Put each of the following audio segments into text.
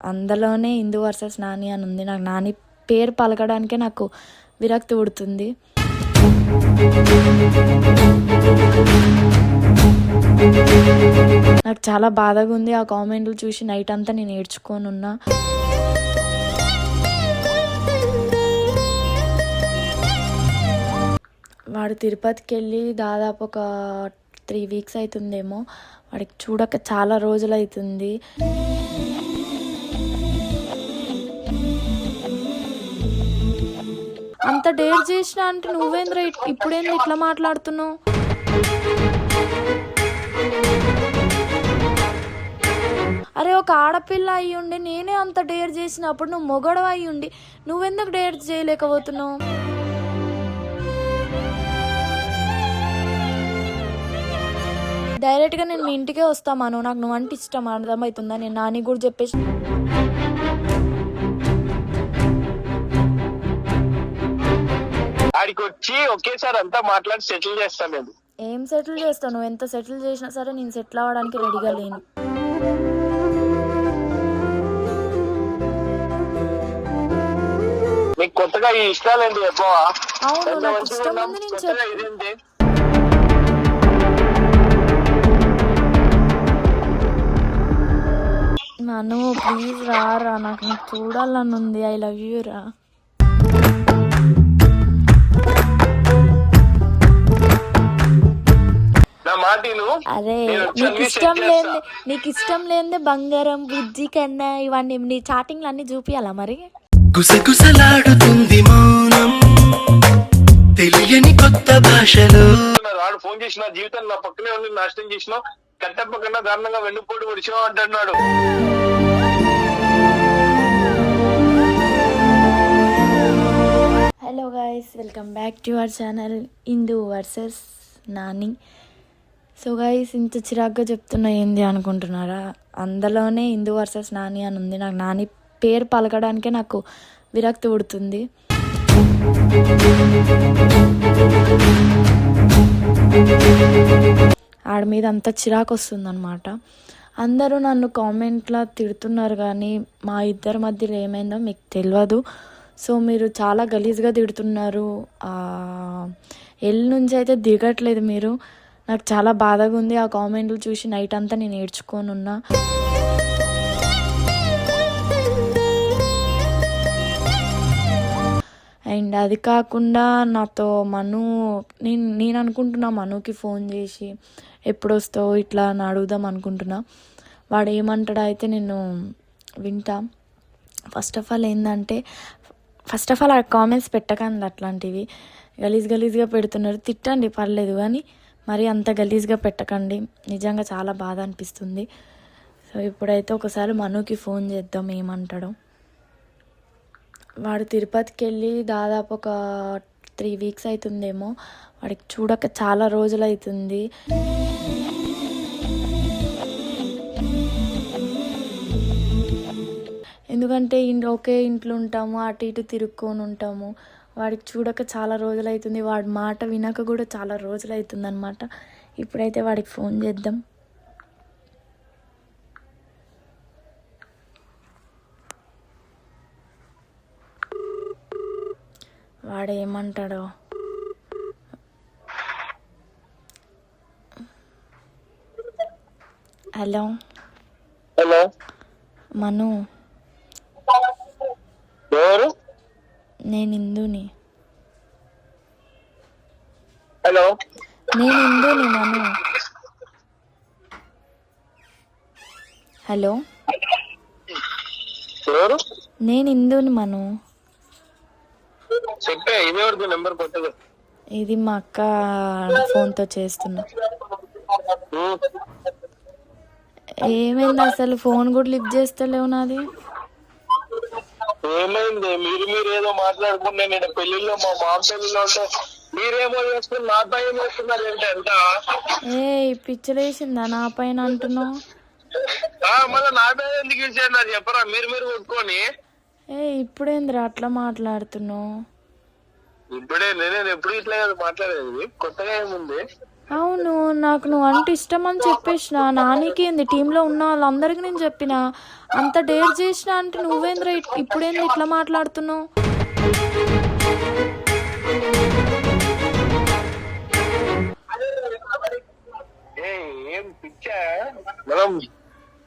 అందులోనే ఇందు వర్సెస్ నాని అని ఉంది. నాకు నాని పేరు పలకడానికే నాకు విరక్తి పుడుతుంది. నాకు చాలా బాధగా ఉంది ఆ కామెంట్లు చూసి నైట్ అంతా నేను ఏడ్చుకొని ఉన్నా వాడు తిరుపతికి వెళ్ళి దాదాపు ఒక త్రీ వీక్స్ అవుతుందేమో వాడికి చూడక చాలా రోజులు అవుతుంది అంత డేర్ చేసిన అంటే నువ్వేంద్ర ఇప్పుడేంది ఇట్లా మాట్లాడుతున్నావు? అరే ఒక ఆడపిల్ల అయ్యి ఉండి నేనే అంత డేర్ చేసినప్పుడు నువ్వు మొగడు అయ్యి ఉండి నువ్వెందుకు డేర్ చేయలేకపోతున్నావు? డైరెక్ట్గా నేను మీ ఇంటికే వస్తామాను నాకు నువ్వు అంటే ఇష్టం అర్థమవుతుందా? నేను నాని కూడా చెప్పేసి ఆడికి వచ్చి ఒకేసారి అంతా మాట్లాడి సెటిల్ చేస్తాను నేను. ఏం సెటిల్ చేస్తావు? నువ్వు ఎంత సెటిల్ చేసినా సరే నేను సెటిల్ అవ్వడానికి రెడీగా లేను. నీకు కొత్తగా ఈ చెప్పవా? అవును నాకు మంచిగా ఇష్టం ఉన్నాం, ఉంది నేను కొత్తగా చెప్ ఇదేంటి నన్ను ప్లీజ్ రా రా నాకు నీకు చూడాలని ఉంది. ఐ లవ్ యూ రా. అరే నీకు ఇష్టం చేస్తా. నీకు ఇష్టం లేదే బంగారం బుజ్జి కన్నా ఇవన్నీ నీ చాటింగ్లు అన్ని చూపియాలా మరి గుసగుసలాడుతుంది మౌనం తెలియని కొత్త భాషలో. వాడు ఫోన్ చేసిన జీవితం నా పక్కనే ఉండి నాశనం చేసినావు కట్టప్ప కన్నా దారుణంగా వెన్నుపోటు పొడిచావు అంటున్నాడు hello guys welcome back to our channel Indu versus Nani so guys ఇంత చిరాగ్గా చెప్తున్నా ఏంది అనుకుంటున్నారా? అందులోనే ఇందు వర్సెస్ నాని అని ఉంది. నాకు నాని పేరు పలకడానికే నాకు విరక్తి పుడుతుంది. ఆడ మీద అంత చిరాకు వస్తుందన్నమాట. అందరూ నన్ను కామెంట్లో తిడుతున్నారు కానీ మా ఇద్దరి మధ్యలో ఏమైందో మీకు తెలియదు సో మీరు చాలా గలీజ్గా తిడుతున్నారు. ఎల్ నుంచి అయితే దిగట్లేదు మీరు. నాకు చాలా బాధగా ఉంది. ఆ కామెంట్లు చూసి నైట్ అంతా నేను ఏడ్చుకొని ఉన్నా. అండ్ అది కాకుండా నాతో మను నేను నేను అనుకుంటున్నా మనుకి ఫోన్ చేసి ఎప్పుడు వస్తావు ఇట్లా అని అడుగుదాం అనుకుంటున్నా. వాడు ఏమంటాడో అయితే నేను వింటా. ఫస్ట్ ఆఫ్ ఆల్ ఏంటంటే ఫస్ట్ ఆఫ్ ఆల్ ఆ కామెంట్స్ పెట్టకండి అట్లాంటివి. గలీజ్ గలీజ్గా పెడుతున్నారు. తిట్టండి పర్లేదు. కానీ మరి అంత గలీజ్గా పెట్టకండి. నిజంగా చాలా బాధ అనిపిస్తుంది. సో ఇప్పుడైతే ఒకసారి మనుకి ఫోన్ చేద్దాం ఏమంటాడో. వాడు తిరుపతికి వెళ్ళి దాదాపు ఒక త్రీ వీక్స్ అవుతుందేమో వాడికి చూడక చాలా రోజులు అవుతుంది ఎందుకంటే ఇన్ ఒకే ఇంట్లో ఉంటాము అటు ఇటు తిరుక్కొని ఉంటాము. వాడికి చూడక చాలా రోజులు అవుతుంది వాడి మాట వినక కూడా చాలా రోజులు అనమాట ఇప్పుడైతే వాడికి ఫోన్ చేద్దాం. వాడు ఏమంటాడో హలో? హలో? మను ఎవరు నేను ఇందుని హలో? నేను ఇందుని మను. హలో ఎవరు నేను ఇందుని మను ఇది మా అక్క ఫోన్తో చేస్తున్నా. ఏమైంది అసలు? ఫోన్ కూడా లిఫ్ట్ చేస్తలేవు నాది. ఏమైంది? మీరు మీరు ఏదో మాట్లాడుకుంటే నేను పెళ్ళిలో మా మామ పెళ్ళిలో ఉంటే మీరేమో చేసుకుని నాతో ఏం చేస్తున్నారు ఏంటి అంత? ఏ పిచ్చలేసిందా నా పైన అంటున్నావు? మళ్ళీ నా మీద ఎందుకు ఇచ్చారు నాకు చెప్పరా మీరు మీరు కొట్టుకొని. ఏ ఇప్పుడేంద్రా అట్లా మాట్లాడుతున్నావు? ఇప్పుడే నేను ఎప్పుడు ఇట్లా కదా మాట్లాడేది? కొత్తగా ఏముంది? అవును నాకు నువ్వు అంటే ఇష్టం అని చెప్పేసిన నానికి ఏంది టీంలో ఉన్న వాళ్ళందరికీ నేను చెప్పిన? అంత డేర్ చేసిన అంటే నువ్వేంద్ర ఇప్పుడేంది ఇట్లా మాట్లాడుతున్నావు?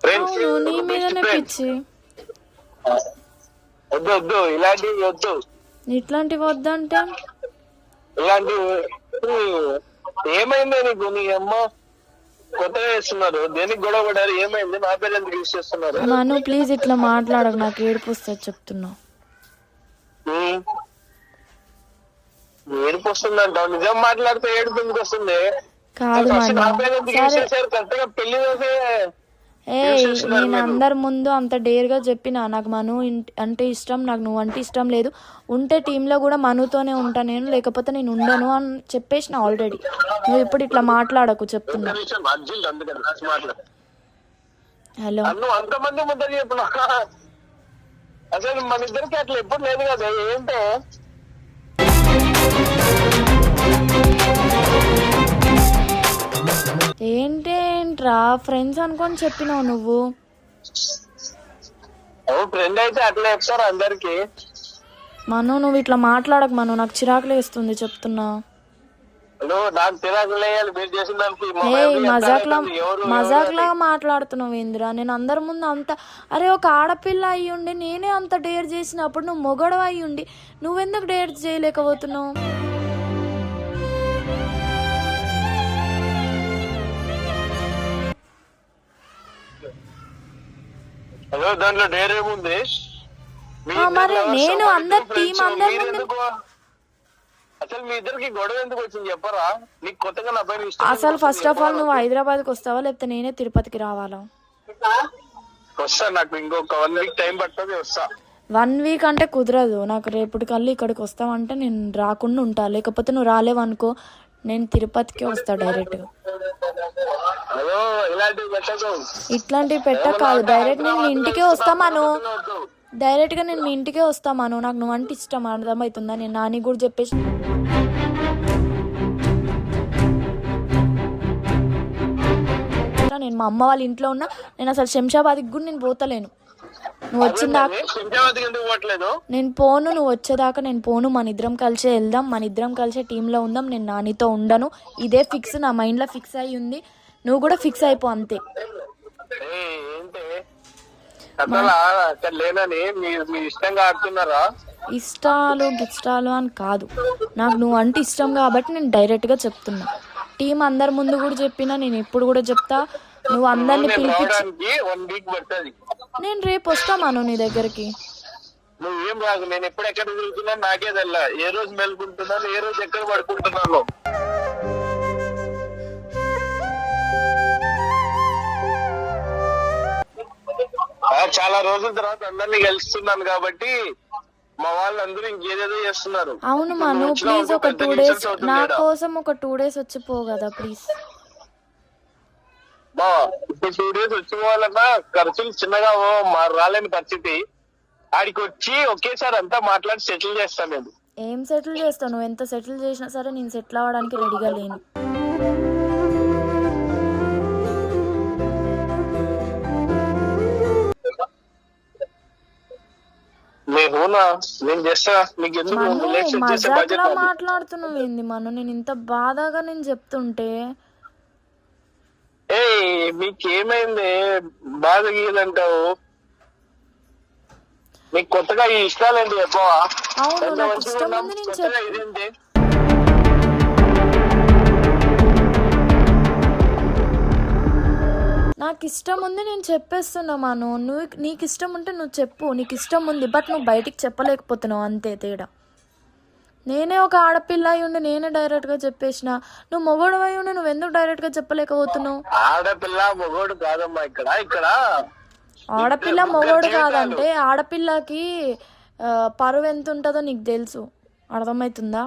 అవును నీ మీదనే పిచ్చి. వద్దు వద్దు ఇలాంటివి వద్దు. ఇట్లాంటివి వద్దంటే? ఇలాంటివి ఏమైంది నీకు? నీ అమ్మ కొత్తగా చేస్తున్నారు. దేనికి గొడవ పడారు ఏమైంది? నా పేరు ఎందుకు యూజ్ చేస్తున్నారు? మను ప్లీజ్ ఇట్లా మాట్లాడకు. నాకు ఏడుపు వస్తుంది చెప్తున్నా. ఏడుపు వస్తుందంటావు? నిజం మాట్లాడితే ఏడుపు ఎందుకు వస్తుంది? కాదు నా మను. పేరు ఎందుకు యూజ్ సరే. చేశారు? కరెక్ట్గా పెళ్ళి చేసే ఏ నేను. అందరి ముందు అంత డేర్గా చెప్పిన నాకు మను అంటే ఇష్టం నాకు నువ్వు అంటే ఇష్టం లేదు. ఉంటే టీంలో కూడా మనుతోనే ఉంటా నేను లేకపోతే నేను ఉండను అని చెప్పేసిన ఆల్రెడీ నువ్వు ఇప్పుడు ఇట్లా మాట్లాడకు చెప్తున్నా. హలో. అసలు మన ఇద్దరికి అట్లా ఎప్పుడు లేదు కదా ఏంటో? ఏంటి ఏంట్రా? ఫ్రెండ్స్ అనుకొని చెప్పినావు నువ్వు. ఫ్రెండ్ అయితే అట్లా చెప్తారు అందరికి. మను నువ్వు ఇట్లా మాట్లాడకు మను. నాకు చిరాకులు వేస్తుంది చెప్తున్నా. మజాక్లా మాట్లాడుతున్నావు ఏందిరా నేను అందరి ముందు అంత అరే ఒక ఆడపిల్ల అయ్యి ఉండి నేనే అంత డేర్ చేసినప్పుడు నువ్వు మొగడవ అయ్యి ఉండి నువ్వెందుకు డేర్ చేయలేకపోతున్నావు? అదో దాంట్లో డేర్ ఏముంది? మరి నేను అందరి అందరి ఎందుకు- అసలు మీ ఇద్దరికి గొడవ ఎందుకు వచ్చింది చెప్పరా? నీకు కొత్తగా నా పైన ఇష్టం అసలు ఫస్ట్ ఆఫ్ ఆల్ నువ్వు హైదరాబాద్కి వస్తావా? లేకపోతే నేనే తిరుపతికి రావాలా? వస్తా నాకు ఇంకొక వన్ వీక్ టైం పడుతుంది వస్తా. వన్ వీక్ అంటే కుదరదు. నాకు రేపటికల్లా ఇక్కడికి వస్తావంటే నేను రాకుండా ఉంటా. లేకపోతే నువ్వు రాలేవనుకో నేను తిరుపతికే వస్తా పెట్టదు ఇట్లాంటివి పెట్ట కాదు డైరెక్ట్ నేను ఇంటికే వస్తామాను. డైరెక్ట్గా నేను మీ ఇంటికే వస్తామాను నాకు నువ్వు అంటే ఇష్టం అర్థమవుతుందా? నేను నాని కూడా చెప్పేసి నేను మా అమ్మ వాళ్ళ ఇంట్లో ఉన్నా నేను అసలు శంషాబాద్కి కూడా నేను పోతలేను. నువ్వు వచ్చిందాక నేను పోను నువ్వు వచ్చేదాకా నేను పోను మన ఇద్దరం కలిసే వెళ్దాం మన ఇద్దరం కలిసే టీంలో ఉందాం నేను నానితో ఉండను. ఇదే ఫిక్స్ నా మైండ్లో ఫిక్స్ అయ్యి ఉంది. నువ్వు కూడా ఫిక్స్ అయిపో అంతే. ఇష్టాలు గిష్టాలు అని కాదు. నాకు నువ్వు అంటే ఇష్టం కాబట్టి నేను డైరెక్ట్గా చెప్తున్నా. టీం అందరి ముందు కూడా చెప్పినా నేను ఎప్పుడు కూడా చెప్తా. నువ్వు అందరిని పిలిపించి నేను రేపు వస్తామాను నీ దగ్గరికి. నువ్వు ఏం రాదు నేను ఎప్పుడు ఎక్కడ తిరుగుతున్నా నాకే తెల్ల. ఏ రోజు మేల్కుంటున్నాను ఏ రోజు ఎక్కడ పడుకుంటున్నాను. చాలా రోజుల తర్వాత అందరినీ కలుస్తున్నాను కాబట్టి మా వాళ్ళందరూ ఇంకేదేదో చేస్తున్నారు. అవును మను నువ్వు ప్లీజ్ ఒక టూ డేస్ నా. కోసం ఒక టూ డేస్ వచ్చిపో కదా ప్లీజ్ బా ఇప్పుడు టూ డేస్ వచ్చి వాళ్ళన్నా ఖర్చులు చిన్నగా మా రాలేని పరిస్థితి. ఆడికి వచ్చి ఒకేసారి అంతా మాట్లాడి సెటిల్ చేస్తాను నేను. ఏం సెటిల్ చేస్తావు? నువ్వు ఎంత సెటిల్ చేసినా సరే నేను సెటిల్ అవ్వడానికి రెడీగా లేను. నేను నేను చేస్తా. నీకు ఎందుకు మజాక్లా. మాట్లాడుతున్నావు ఏంది మను? నేను ఇంత బాధగా నేను చెప్తుంటే ఏయ్ మీకు ఏమైంది బాధ గీయదంటావు మీకు కొత్తగా ఈ ఇష్టాలేంటి చెప్పవా? అవును నాకు ఇష్టం ఉంది నేను కొత్తగా ఇదేంటి? నాకు ఇష్టం ఉంది నేను చెప్పేస్తున్నా మను. నువ్వు నీకు ఇష్టం ఉంటే నువ్వు చెప్పు. నీకు ఇష్టం ఉంది బట్ నువ్వు బయటికి చెప్పలేకపోతున్నావు. అంతే తేడా. నేనే ఒక ఆడపిల్ల అయి ఉండి నేనే డైరెక్ట్గా చెప్పేసిన. నువ్వు మొగోడు అయి ఉండి నువ్వు ఎందుకు డైరెక్ట్గా చెప్పలేకపోతున్నావు? ఆడపిల్ల మొగోడు కాదమ్మా ఇక్కడ ఇక్కడ. ఆడపిల్ల మొగోడు కాదంటే ఆడపిల్లకి పరువు ఎంత ఉంటుందో నీకు తెలుసు. అర్థమవుతుందా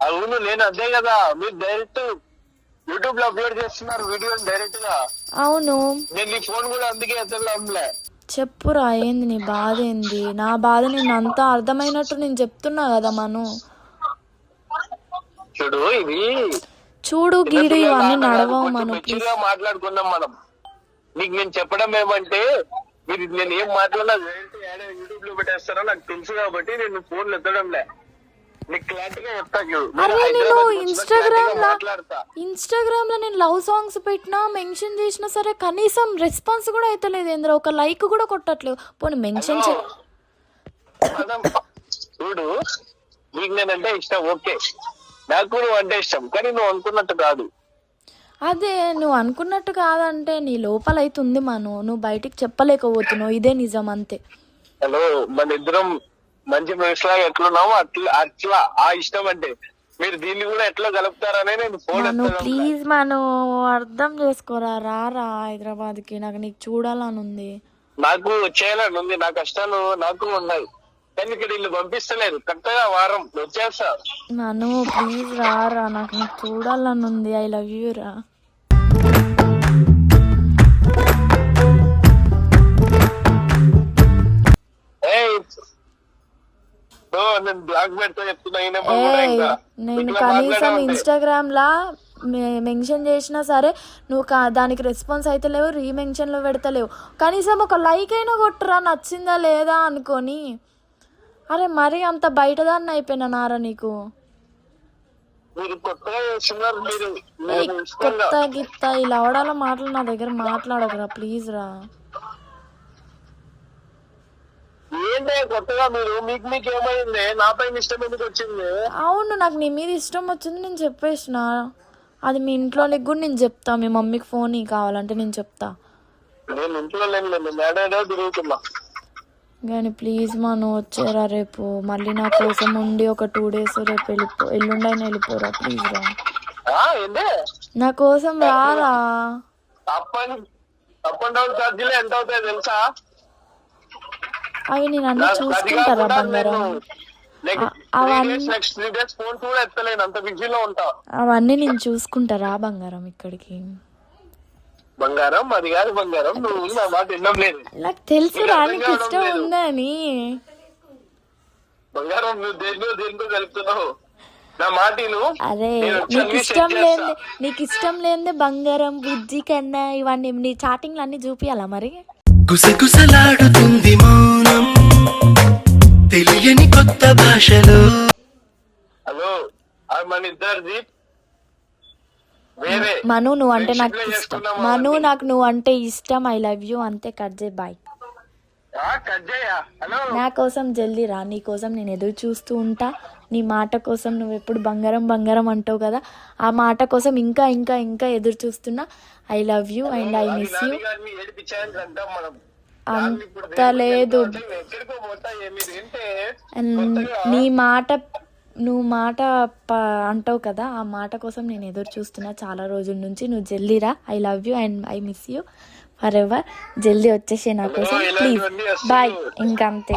అవును నేను అదే కదా. మీరు డైరెక్ట్ యూట్యూబ్లో అప్లోడ్ చేస్తున్నారు వీడియోని డైరెక్ట్గా. అవును. నేను నీ ఫోన్ కూడా అందుకే ఎత్తలేంలే. చెప్పురా ఏంది నీ బాధ ఏంది నా బాధ నేను అంతా అర్థమైనట్టు నేను చెప్తున్నా కదా మను. చూడు ఇది చూడు గీడు ఇవన్నీ నడవవు మను మాట్లాడుకుందాం మనం. నీకు నేను చెప్పడం ఏమంటే మీరు నేను ఏం మాట్లాడినా యూట్యూబ్లో పెట్టేస్తారో నాకు తెలుసు కాబట్టి నేను ఫోన్లు ఎత్తడం లే అరే నేను ఇన్స్టాగ్రామ్ లా ఇన్స్టాగ్రామ్లో నేను లవ్ సాంగ్స్ పెట్టినా మెన్షన్ చేసినా సరే కనీసం రెస్పాన్స్ కూడా అయితలేదు ఏంద్ర ఒక లైక్ కూడా కొట్టట్లేదు. పోనీ మెన్షన్ చే చూడు. నీకు నేనంటే ఇష్టం ఓకే. నాకు నువ్వు అంటే ఇష్టం కానీ నువ్వు అనుకున్నట్టు కాదు. అదే నువ్వు అనుకున్నట్టు కాదంటే నీ లోపల అయితే ఉంది మను. నువ్వు బయటికి చెప్పలేకపోతున్నావు. ఇదే నిజం అంతే. హలో మన ఇద్దరం మంచి ఫ్రెండ్స్ లాగా ఎట్లున్నామో అట్లా అట్లా ఆ ఇష్టం అంటే. మీరు దీన్ని కూడా ఎట్లా కలుపుతారనే నేను ఫోన్ ప్లీజ్ మను అర్థం చేసుకోరా రారా హైదరాబాద్కి. నాకు నీకు చూడాలని ఉంది. నాకు చేయాలని ఉంది నా కష్టాలు నాకు ఉన్నాయి. కానీ ఇక్కడ వీళ్ళు పంపిస్తలేరు. కరెక్ట్గా వారం వచ్చేస్తా. మను ప్లీజ్ రారా నాకు నీకు చూడాలని ఉంది. ఐ లవ్ యూ రా. నేను బ్లాక్ పెడతా చెప్తున్నా నేను కనీసం. ఇన్స్టాగ్రామ్ లా మెన్షన్ చేసినా సరే నువ్వు దానికి రెస్పాన్స్ అయితే లేవు రీమెన్షన్లో పెడతలేవు. కనీసం ఒక లైక్ అయినా కొట్టురా నచ్చిందా లేదా అనుకొని. అరే మరీ అంత బయటదాన్ని అయిపోయినా నారా నీకు? కొత్త గిత్త ఇలా అవడాల మాటలు నా దగ్గర మాట్లాడకురా ప్లీజ్ రా. ఏంటే కొత్తగా మీరు? మీకు మీకు ఏమైంది? నా పైన ఇష్టం ఎందుకు వచ్చింది? అవును నాకు నీ మీద ఇష్టం వచ్చింది నేను చెప్పేసిన. అది మీ ఇంట్లోనికి కూడా నేను చెప్తా. మీ మమ్మీకి ఫోన్ కావాలంటే నేను చెప్తా. నేను ఇంట్లో లేను మేడేడో తిరుగుతున్నా. కానీ ప్లీజ్ మా నువ్వు వచ్చారా రేపు. మళ్ళీ నా కోసం ఉండి ఒక టూ డేస్ రేపు వెళ్ళిపో ఎల్లుండైనా వెళ్ళిపోరా ప్లీజ్ రా. నా కోసం రారా. Up and up and down ఛార్జీలు ఎంత అవుతాయి తెలుసా? అవి నేను అన్ని చూసుకుంటారా బంగారం? అవన్నీ- నేను చూసుకుంటారా బంగారం ఇక్కడికి? బంగారం అది కాదు బంగారం. నువ్వు నా మాట వినడం లేదు. నాకు తెలుసురా నీకు నీకు అర్థం ఇష్టం. ఉందని. బంగారం నువ్వు దేనిలో దేనితో కలుపుతున్నావు? నా మాట విను. అరే నీకు ఇష్టం చేస్తా. నీకు ఇష్టం లేదే బంగారం బుజ్జి కన్నా ఇవన్నీ నీ చాటింగ్లు అన్ని చూపియాలా మరి? గుసగుసలాడుతుంది మౌనం తెలియని కొత్త భాషలో. హలో మన ఇద్దరిది వేరే. మను నువ్వు అంటే నాకు ఇష్టం. మను. నాకు నువ్వు అంటే ఇష్టం. ఐ లవ్ యూ అంతే కట్ చేయి బాయ్ నా కోసం జల్దీ రా. నీ కోసం నేను ఎదురు చూస్తూ ఉంటా. నీ మాట కోసం నువ్వు ఎప్పుడు బంగారం బంగారం అంటావు కదా ఆ మాట కోసం ఇంకా ఇంకా ఇంకా ఎదురు చూస్తున్నా. I love you and I miss you అంత లేదు. నీ మాట నువ్వు మాట అంటావు కదా ఆ మాట కోసం నేను ఎదురు చూస్తున్నా చాలా రోజుల నుంచి. నువ్వు జల్దీరా. I love you and I miss you forever జల్దీ వచ్చేసే నా కోసం. ప్లీజ్ బాయ్ ఇంకంతే.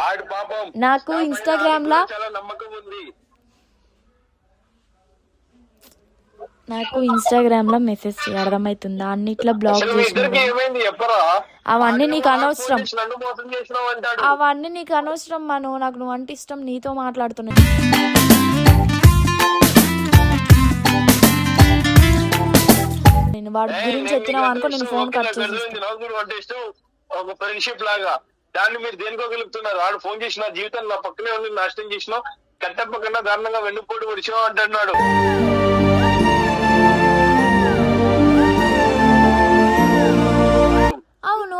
నాకు నా పైన ఇన్స్టాగ్రామ్ లా ఆడికి చాలా నమ్మకం ఉంది నాకు ఇన్స్టాగ్రామ్లో మెసేజ్ చేయి అర్థమవుతుందా అన్నిట్లో బ్లాక్ చేసిన అవన్నీ నీకు అనవసరం. అవన్నీ నీకు అనవసరం మను. నాకు నువ్వు అంటే ఇష్టం నీతో మాట్లాడుతున్నా. నేను వాడి గురించి ఎత్తినావు అనుకో నేను ఫోన్ కట్ చేసి ఒక ఫ్రెండ్షిప్ లాగా. దాన్ని మీరు దేనికో గెలుపుతున్నారు. వాడు ఫోన్ చేసి నా జీవితం నా పక్కనే ఉంది నాశనం చేసినావు. కట్టప్ప కన్నా దారుణంగా వెన్నుపోటు పొడిచినావు అంటున్నాడు.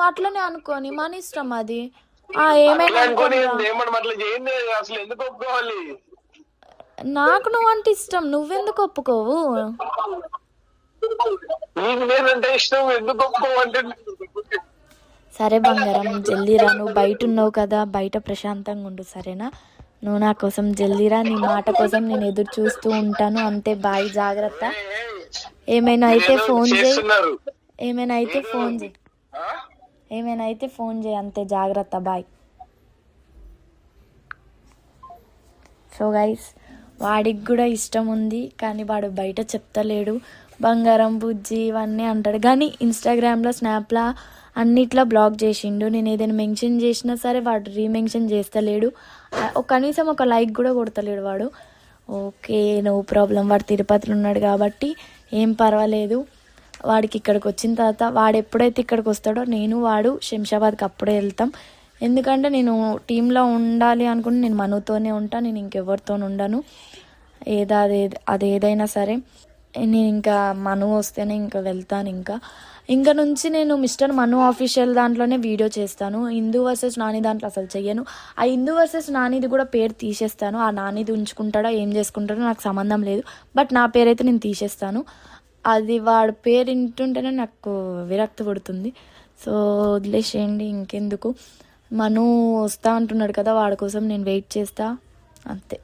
అట్లనే అనుకోని మన ఇష్టం అది. ఆ ఏమైనా అసలు ఎందుకు ఒప్పుకోవాలి? నాకు నువ్వు అంటే ఇష్టం నువ్వెందుకు ఒప్పుకోవు? నీకు నేనంటే ఇష్టం ఎందుకు ఒప్పుకోవంటే సరే బంగారం జల్దీరా నువ్వు బయట ఉన్నావు కదా బయట ప్రశాంతంగా ఉండు సరేనా? నువ్వు నా కోసం జల్దీరా నీ మాట కోసం నేను ఎదురు చూస్తూ ఉంటాను అంతే బాయ్ జాగ్రత్త. ఏమైనా అయితే ఫోన్ చేయి. ఏమైనా అయితే ఫోన్ చేయి? ఏమైనా అయితే ఫోన్ చేయి అంతే. జాగ్రత్త. బాయ్. సో గైస్ వాడికి కూడా ఇష్టం ఉంది కానీ వాడు బయట చెప్తలేడు. బంగారం బుజ్జి ఇవన్నీ అంటాడు. కానీ ఇన్స్టాగ్రామ్లో స్నాప్లా అన్నిట్లో బ్లాక్ చేసిండు. నేను ఏదైనా మెన్షన్ చేసినా సరే వాడు రీమెన్షన్ చేస్తలేడు. ఒక కనీసం ఒక లైక్ కూడా కొడతలేడు వాడు. ఓకే నో ప్రాబ్లం వాడు తిరుపతిలో ఉన్నాడు కాబట్టి ఏం పర్వాలేదు. వాడికి ఇక్కడికి వచ్చిన తర్వాత వాడు ఎప్పుడైతే ఇక్కడికి వస్తాడో నేను వాడు శంషాబాద్కి అప్పుడే వెళ్తాం. ఎందుకంటే నేను టీంలో ఉండాలి అనుకుంటే నేను మనతోనే ఉంటా నేను ఇంకెవరితో ఉండను. ఏదా అదే అది ఏదైనా సరే. నేను ఇంకా మను వస్తేనే ఇంకా వెళ్తాను ఇంకా. ఇంకా నుంచి నేను మిస్టర్ మను ఆఫీషియల్ దాంట్లోనే వీడియో చేస్తాను. హిందూ వర్సెస్ నాని దాంట్లో అసలు చెయ్యను. ఆ హిందూ వర్సెస్ నానిది కూడా పేరు తీసేస్తాను. ఆ నానిది ఉంచుకుంటాడో ఏం చేసుకుంటాడో నాకు సంబంధం లేదు. బట్ నా పేరైతే నేను తీసేస్తాను. అది వాడి పేరు వింటుంటేనే నాకు విరక్తి పడుతుంది. సో వదిలేసేయండి ఇంకెందుకు? మను వస్తా అంటున్నాడు కదా వాడి కోసం నేను వెయిట్ చేస్తా. అంతే.